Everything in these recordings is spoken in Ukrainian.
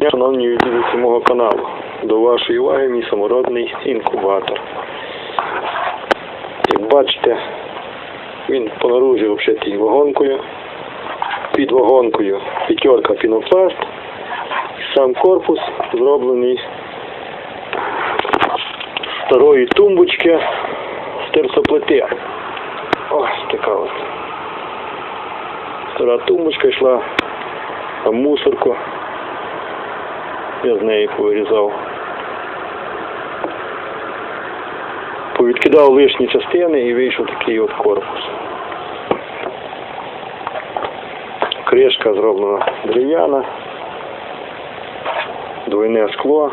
дня, шановні відвідувачі мого каналу. До вашої уваги мій самородний інкубатор. Як бачите, він по наружі обшитий вагонкою. Під вагонкою п'ятерка пінопласт. Сам корпус зроблений з старої тумбочки з терсоплити. Ось така от. Стара тумбочка йшла на мусорку. Я з неї повирізав. Повідкидав лишні частини і вийшов такий от корпус. Кришка зроблена дерев'яна, двойне скло.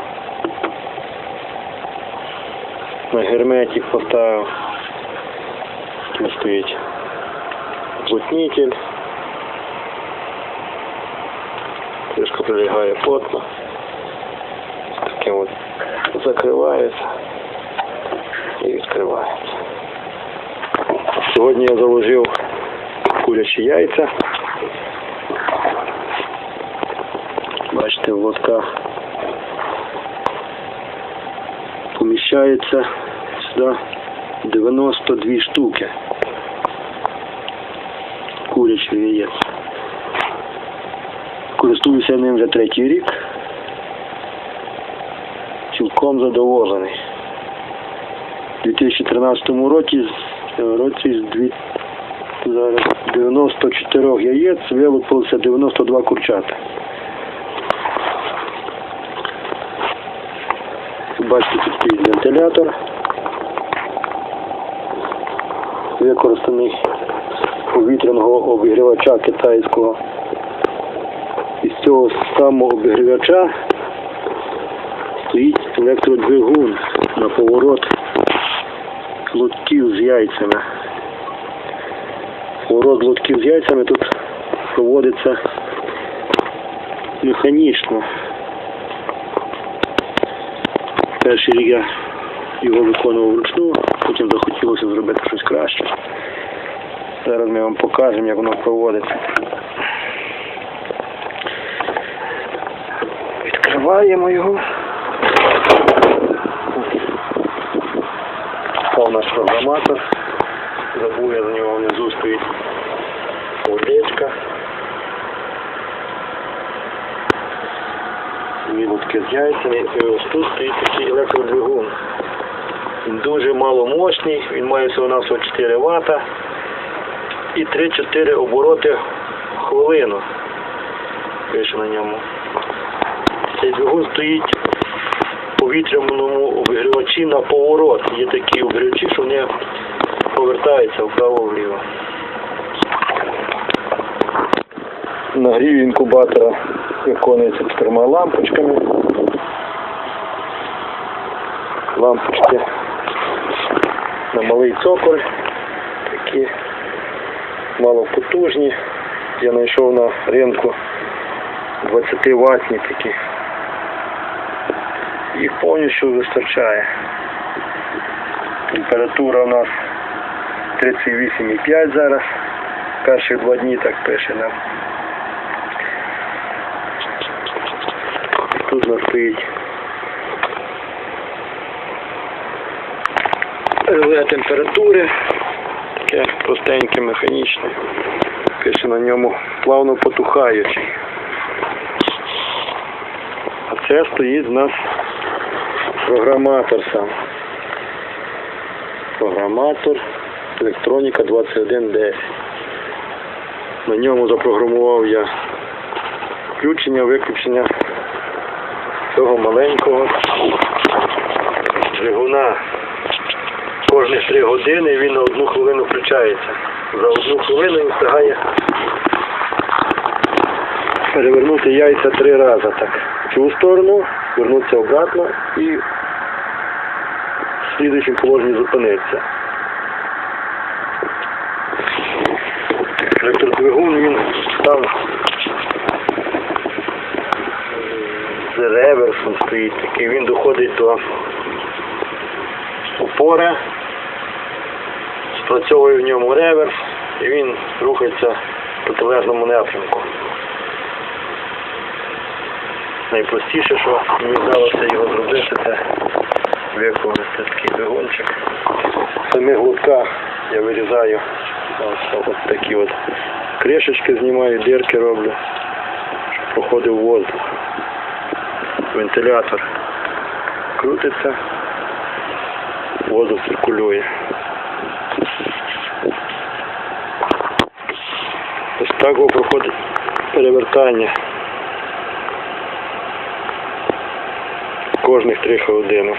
На герметик поставив. Тут стоїть плотнитель. Кришка прилягає плотно. Таким от закривається і відкривається. Сьогодні я заложив курячі яйця. Бачите, в лотках поміщається сюди 92 штуки курячих яєць. Користуюся ним вже третій рік. Цілком задоволений. У 2013 році, році з дві- зараз 94 яєць вилупилося 92 курчата. Бачите, тут стоїть вентилятор. Використаний повітряного обігрівача китайського. Із цього самого обігрівача стоїть електродвигун на поворот лотків з яйцями. Поворот лотків з яйцями тут проводиться механічно. Перший рік я його виконував вручну, потім захотілося зробити щось краще. Зараз ми вам покажемо, як воно проводиться. Відкриваємо його. Це наш програматор. Забув я за нього внизу стоїть водичка. Вилутки з яйцями. І ось тут стоїть такий електродвигун. Він дуже маломощний, він має всього на 4 Вт і 3-4 обороти в хвилину. Пише на ньому. Цей двигун стоїть повітряному обігрівачі на поворот. Є такі обігрівачі, що вони повертаються вправо-вліво. Нагрів інкубатора виконується чотирма лампочками. Лампочки на малий цоколь. Такі малопотужні. Я знайшов на ринку 20 ватні такі. Їх повністю вистачає. Температура у нас 38,5 зараз. Перші два дні так пише нам. Тут у нас стоїть реле температури. Таке простеньке, механічне. Пише на ньому плавно потухаючий. А це стоїть в нас програматор сам. Програматор електроніка 2110. На ньому запрограмував я включення, виключення цього маленького двигуна. Кожні 3 години він на одну хвилину включається. За одну хвилину він встигає перевернути яйця три рази так. В цю сторону, вернутися обратно і в слідуючому положенні зупинитися. Електродвигун він там з реверсом стоїть такий, він доходить до опори, спрацьовує в ньому реверс і він рухається в протилежному напрямку. найпростіше, що мені вдалося його зробити, це виконати такий двигунчик. В самих лотках я вирізаю ось, ось такі от кришечки знімаю, дирки роблю, щоб проходив воздух. Вентилятор крутиться, воздух циркулює. Ось так проходить перевертання. Кожних три хвилини.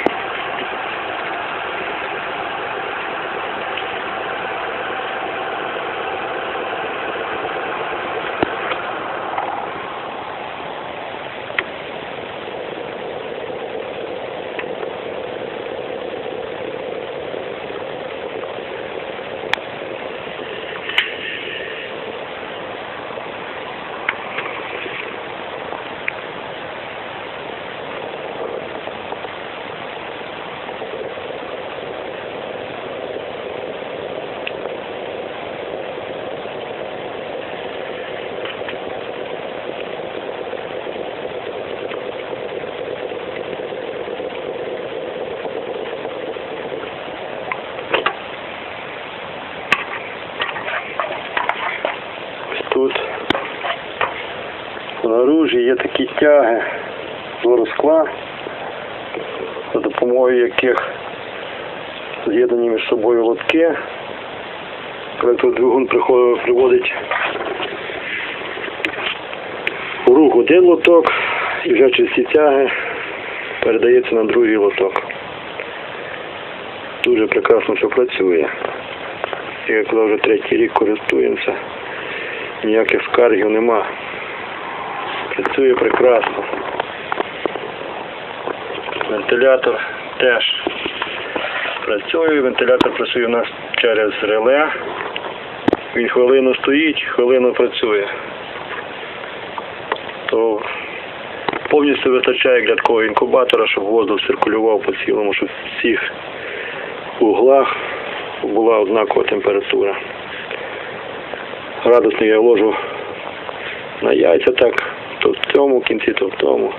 Ось тут наружі є такі тяги з скла, за допомогою яких з'єднані між собою лотки. Електродвигун приводить у рух один лоток і вже через ці тяги передається на другий лоток. Дуже прекрасно все працює. Я коли вже третій рік користуємося, ніяких скаргів нема. Працює прекрасно. Вентилятор теж працює. Вентилятор працює у нас через реле. Він хвилину стоїть, хвилину працює. То повністю вистачає для інкубатора, щоб воздух циркулював по цілому, щоб в всіх углах була однакова температура. Градусник я ложу на яйця так, то в цьому кінці, то в тому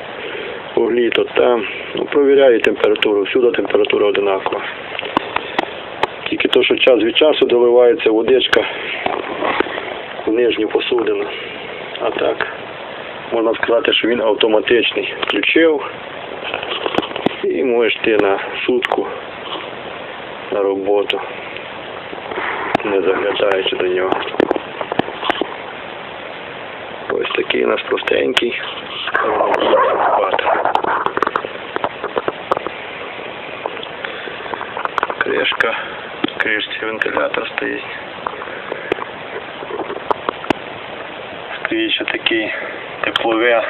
углі, то там. Ну, провіряю температуру, всюди температура одинакова. Тільки то, що час від часу доливається водичка в нижню посудину. А так, можна сказати, що він автоматичний. Включив і можеш ти на сутку на роботу, не заглядаючи до нього. Ось такий у нас простенький. Кришка, кришці вентилятор стоїть. Стоїть ще такий теплове.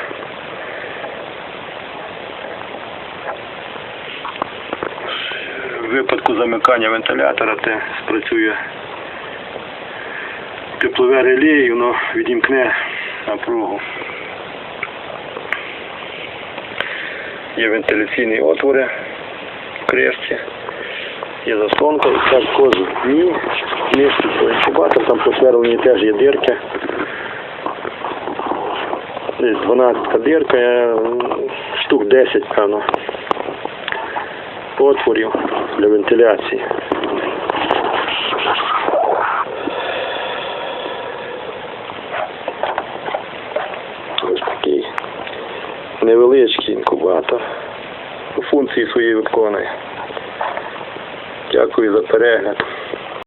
В випадку замикання вентилятора те спрацює теплове реле і воно відімкне напругу. Є вентиляційні отвори в кришці, є заслонка, і так кожен дні міститься інкубатор, там просверлені теж є дирки. Десь 12 дирка, е, штук 10, певно, отворів для вентиляції. Ось такий невеличкий інкубатор. Функції свої виконує. Дякую за перегляд.